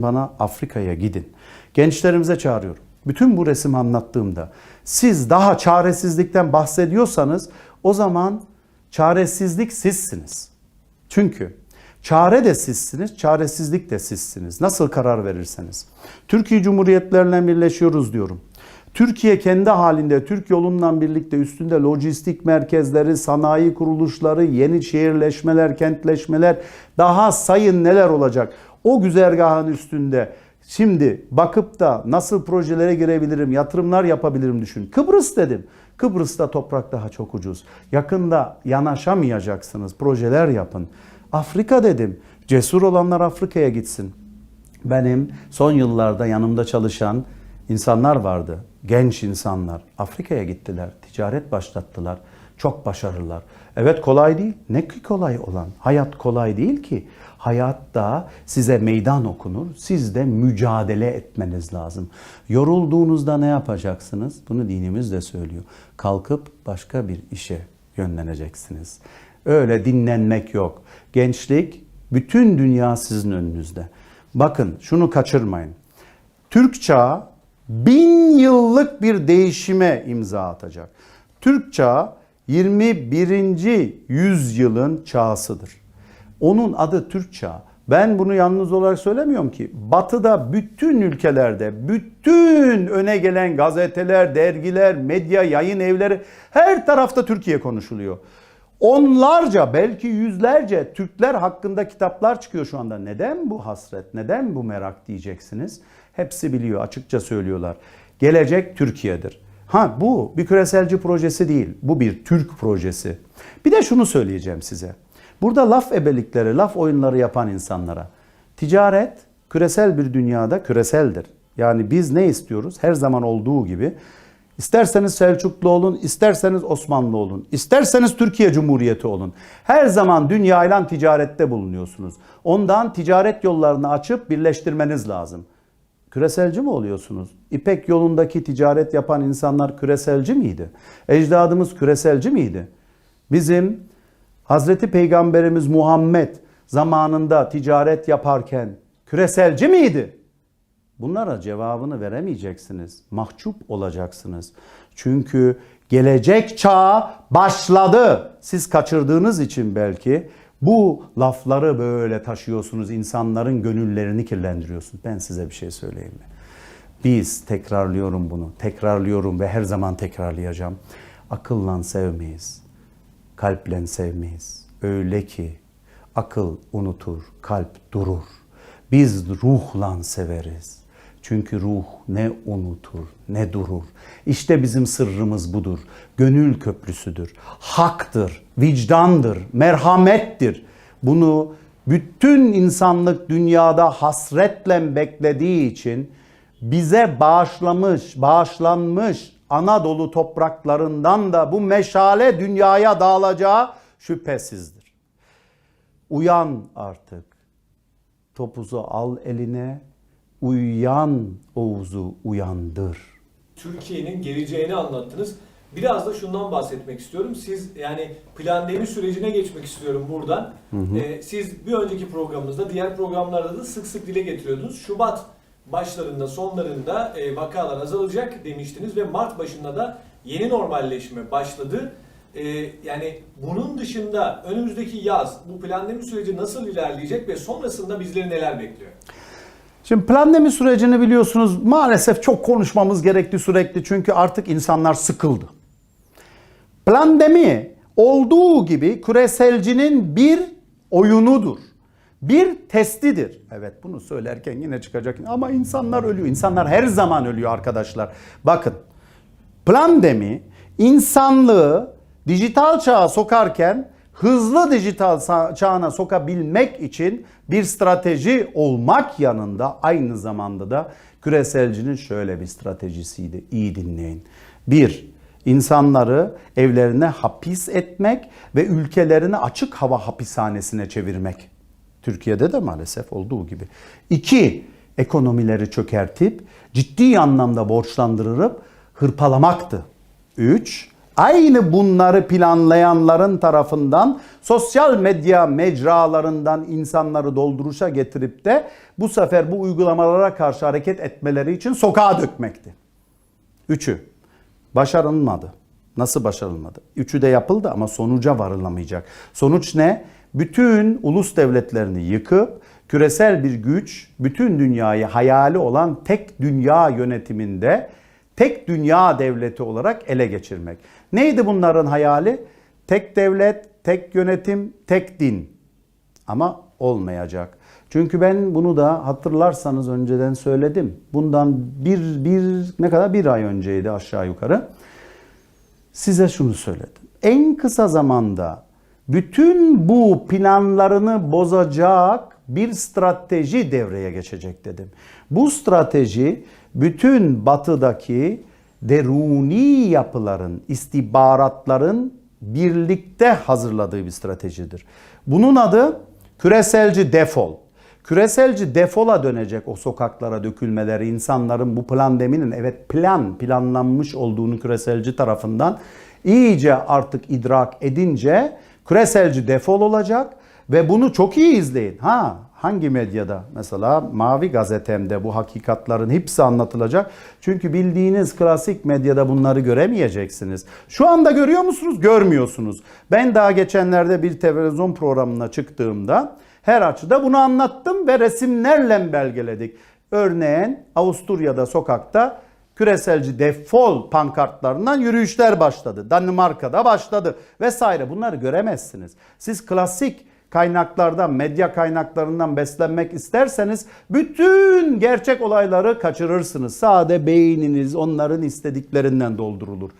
Bana Afrika'ya gidin. Gençlerimize çağırıyorum. Bütün bu resimi anlattığımda siz daha çaresizlikten bahsediyorsanız o zaman çaresizlik sizsiniz. Çünkü çare de sizsiniz, çaresizlik de sizsiniz. Nasıl karar verirseniz. Türkiye Cumhuriyetlerine birleşiyoruz diyorum. Türkiye kendi halinde Türk yolundan birlikte üstünde lojistik merkezleri, sanayi kuruluşları, yeni şehirleşmeler, kentleşmeler daha sayın neler olacak. O güzergahın üstünde şimdi bakıp da nasıl projelere girebilirim, yatırımlar yapabilirim düşün. Kıbrıs dedim. Kıbrıs'ta toprak daha çok ucuz. Yakında yanaşamayacaksınız. Projeler yapın. Afrika dedim. Cesur olanlar Afrika'ya gitsin. Benim son yıllarda yanımda çalışan insanlar vardı. Genç insanlar. Afrika'ya gittiler. Ticaret başlattılar. Çok başarılılar. Evet kolay değil. Ne ki kolay olan? Hayat kolay değil ki. Hayatta size meydan okunur. Siz de mücadele etmeniz lazım. Yorulduğunuzda ne yapacaksınız? Bunu dinimiz de söylüyor. Kalkıp başka bir işe yönleneceksiniz. Öyle dinlenmek yok. Gençlik bütün dünya sizin önünüzde. Bakın şunu kaçırmayın. Türk çağı bin yıllık bir değişime imza atacak. Türk çağı 21. yüzyılın çağısıdır. Onun adı Türk çağı. Ben bunu yalnız olarak söylemiyorum ki. Batı'da bütün ülkelerde, bütün öne gelen gazeteler, dergiler, medya, yayın evleri her tarafta Türkiye konuşuluyor. Onlarca belki yüzlerce Türkler hakkında kitaplar çıkıyor şu anda. Neden bu hasret, neden bu merak diyeceksiniz. Hepsi biliyor, açıkça söylüyorlar. Gelecek Türkiye'dir. Ha bu bir küreselci projesi değil, bu bir Türk projesi. Bir de şunu söyleyeceğim size. Burada laf ebelikleri, laf oyunları yapan insanlara. Ticaret küresel bir dünyada küreseldir. Yani biz ne istiyoruz? Her zaman olduğu gibi İsterseniz Selçuklu olun, isterseniz Osmanlı olun, isterseniz Türkiye Cumhuriyeti olun. Her zaman dünyayla ticarette bulunuyorsunuz. Ondan ticaret yollarını açıp birleştirmeniz lazım. Küreselci mi oluyorsunuz? İpek yolundaki ticaret yapan insanlar küreselci miydi? Ecdadımız küreselci miydi? Bizim Hazreti Peygamberimiz Muhammed zamanında ticaret yaparken küreselci miydi? Bunlara cevabını veremeyeceksiniz. Mahcup olacaksınız. Çünkü gelecek çağ başladı. Siz kaçırdığınız için belki bu lafları böyle taşıyorsunuz. insanların gönüllerini kirlendiriyorsunuz. Ben size bir şey söyleyeyim mi? Biz tekrarlıyorum bunu. Tekrarlıyorum ve her zaman tekrarlayacağım. Akılla sevmeyiz. Kalple sevmeyiz. Öyle ki akıl unutur, kalp durur. Biz ruhla severiz. Çünkü ruh ne unutur ne durur. İşte bizim sırrımız budur. Gönül köprüsüdür. Haktır, vicdandır, merhamettir. Bunu bütün insanlık dünyada hasretle beklediği için bize bağışlamış, bağışlanmış Anadolu topraklarından da bu meşale dünyaya dağılacağı şüphesizdir. Uyan artık. Topuzu al eline, uyuyan Oğuz'u uyandır. Türkiye'nin geleceğini anlattınız. Biraz da şundan bahsetmek istiyorum. Siz yani pandemi sürecine geçmek istiyorum buradan. Ee, siz bir önceki programımızda, diğer programlarda da sık sık dile getiriyordunuz. Şubat başlarında, sonlarında e, vakalar azalacak demiştiniz ve Mart başında da yeni normalleşme başladı. Ee, yani bunun dışında önümüzdeki yaz bu pandemi süreci nasıl ilerleyecek ve sonrasında bizleri neler bekliyor? Şimdi pandemi sürecini biliyorsunuz maalesef çok konuşmamız gerekti sürekli çünkü artık insanlar sıkıldı. Pandemi olduğu gibi küreselcinin bir oyunudur. Bir testidir. Evet bunu söylerken yine çıkacak ama insanlar ölüyor. İnsanlar her zaman ölüyor arkadaşlar. Bakın pandemi insanlığı dijital çağa sokarken hızlı dijital çağına sokabilmek için bir strateji olmak yanında aynı zamanda da küreselcinin şöyle bir stratejisiydi. İyi dinleyin. Bir, insanları evlerine hapis etmek ve ülkelerini açık hava hapishanesine çevirmek. Türkiye'de de maalesef olduğu gibi. İki, ekonomileri çökertip ciddi anlamda borçlandırıp hırpalamaktı. Üç, aynı bunları planlayanların tarafından sosyal medya mecralarından insanları dolduruşa getirip de bu sefer bu uygulamalara karşı hareket etmeleri için sokağa dökmekti. Üçü, başarılmadı. Nasıl başarılmadı? Üçü de yapıldı ama sonuca varılamayacak. Sonuç ne? Bütün ulus devletlerini yıkıp küresel bir güç bütün dünyayı hayali olan tek dünya yönetiminde tek dünya devleti olarak ele geçirmek. Neydi bunların hayali? Tek devlet, tek yönetim, tek din. Ama olmayacak. Çünkü ben bunu da hatırlarsanız önceden söyledim. Bundan bir, bir ne kadar bir ay önceydi aşağı yukarı. Size şunu söyledim. En kısa zamanda bütün bu planlarını bozacak bir strateji devreye geçecek dedim. Bu strateji bütün batıdaki deruni yapıların, istihbaratların birlikte hazırladığı bir stratejidir. Bunun adı küreselci defol. Küreselci defola dönecek o sokaklara dökülmeleri insanların bu pandeminin evet plan planlanmış olduğunu küreselci tarafından iyice artık idrak edince küreselci defol olacak ve bunu çok iyi izleyin. Ha hangi medyada? Mesela Mavi Gazetem'de bu hakikatların hepsi anlatılacak. Çünkü bildiğiniz klasik medyada bunları göremeyeceksiniz. Şu anda görüyor musunuz? Görmüyorsunuz. Ben daha geçenlerde bir televizyon programına çıktığımda her açıda bunu anlattım ve resimlerle belgeledik. Örneğin Avusturya'da sokakta küreselci defol pankartlarından yürüyüşler başladı. Danimarka'da başladı vesaire. Bunları göremezsiniz. Siz klasik kaynaklardan, medya kaynaklarından beslenmek isterseniz bütün gerçek olayları kaçırırsınız. Sade beyniniz onların istediklerinden doldurulur.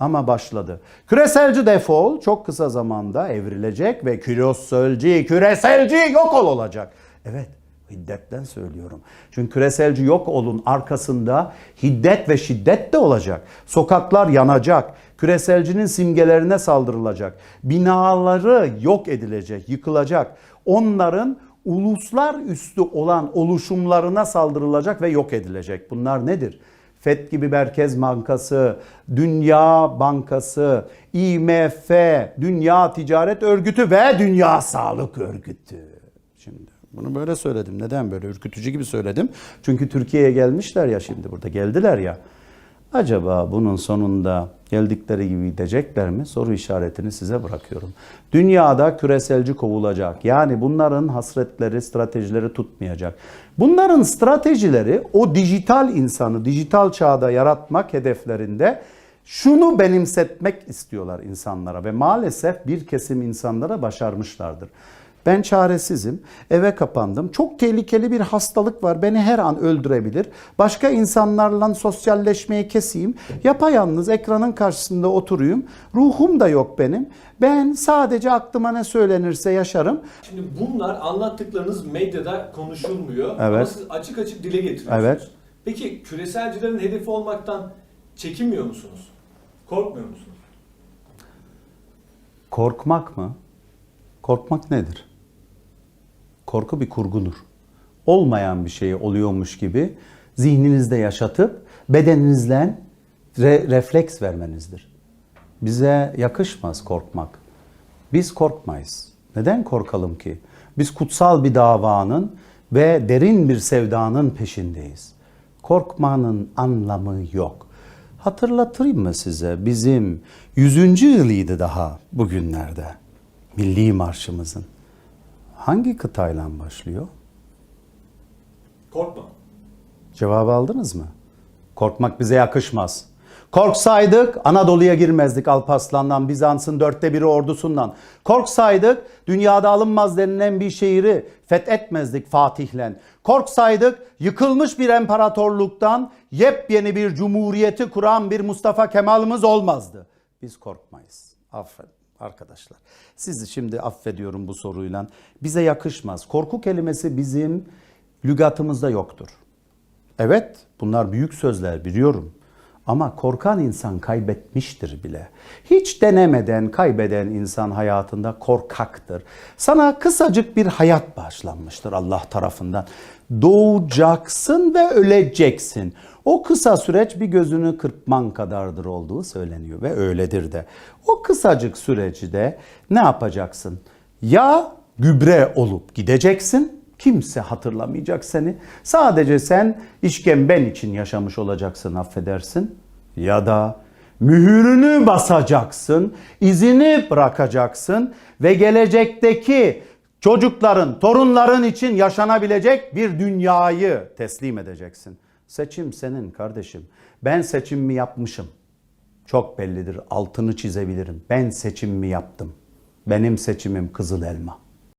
Ama başladı. Küreselci defol çok kısa zamanda evrilecek ve küreselci, küreselci yok ol olacak. Evet, hiddetten söylüyorum. Çünkü küreselci yok olun arkasında hiddet ve şiddet de olacak. Sokaklar yanacak. Küreselcinin simgelerine saldırılacak. Binaları yok edilecek, yıkılacak. Onların uluslar üstü olan oluşumlarına saldırılacak ve yok edilecek. Bunlar nedir? FED gibi Merkez Bankası, Dünya Bankası, IMF, Dünya Ticaret Örgütü ve Dünya Sağlık Örgütü. Şimdi bunu böyle söyledim. Neden böyle ürkütücü gibi söyledim? Çünkü Türkiye'ye gelmişler ya şimdi burada geldiler ya. Acaba bunun sonunda geldikleri gibi gidecekler mi? Soru işaretini size bırakıyorum. Dünyada küreselci kovulacak. Yani bunların hasretleri, stratejileri tutmayacak. Bunların stratejileri o dijital insanı dijital çağda yaratmak hedeflerinde şunu benimsetmek istiyorlar insanlara ve maalesef bir kesim insanlara başarmışlardır. Ben çaresizim, eve kapandım. Çok tehlikeli bir hastalık var. Beni her an öldürebilir. Başka insanlarla sosyalleşmeyi keseyim. Yapayalnız ekranın karşısında oturuyum. Ruhum da yok benim. Ben sadece aklıma ne söylenirse yaşarım. Şimdi bunlar anlattıklarınız medyada konuşulmuyor ama Evet. siz açık açık dile getiriyorsunuz. Evet. Peki küreselcilerin hedefi olmaktan çekinmiyor musunuz? Korkmuyor musunuz? Korkmak mı? Korkmak nedir? Korku bir kurgudur. Olmayan bir şeyi oluyormuş gibi zihninizde yaşatıp bedeninizle re- refleks vermenizdir. Bize yakışmaz korkmak. Biz korkmayız. Neden korkalım ki? Biz kutsal bir davanın ve derin bir sevdanın peşindeyiz. Korkmanın anlamı yok. Hatırlatayım mı size bizim 100. yılıydı daha bugünlerde milli marşımızın. Hangi kıtayla başlıyor? Korkma. Cevabı aldınız mı? Korkmak bize yakışmaz. Korksaydık Anadolu'ya girmezdik Alparslan'dan, Bizans'ın dörtte biri ordusundan. Korksaydık dünyada alınmaz denilen bir şehri fethetmezdik Fatih'le. Korksaydık yıkılmış bir imparatorluktan yepyeni bir cumhuriyeti kuran bir Mustafa Kemal'ımız olmazdı. Biz korkmayız. Aferin arkadaşlar. Sizi şimdi affediyorum bu soruyla. Bize yakışmaz. Korku kelimesi bizim lügatımızda yoktur. Evet, bunlar büyük sözler biliyorum. Ama korkan insan kaybetmiştir bile. Hiç denemeden kaybeden insan hayatında korkaktır. Sana kısacık bir hayat bağışlanmıştır Allah tarafından. Doğacaksın ve öleceksin. O kısa süreç bir gözünü kırpman kadardır olduğu söyleniyor ve öyledir de. O kısacık süreci de ne yapacaksın? Ya gübre olup gideceksin, kimse hatırlamayacak seni. Sadece sen işkemben için yaşamış olacaksın affedersin. Ya da mühürünü basacaksın, izini bırakacaksın ve gelecekteki çocukların, torunların için yaşanabilecek bir dünyayı teslim edeceksin. Seçim senin kardeşim. Ben seçimimi yapmışım. Çok bellidir. Altını çizebilirim. Ben seçimimi yaptım. Benim seçimim kızıl elma.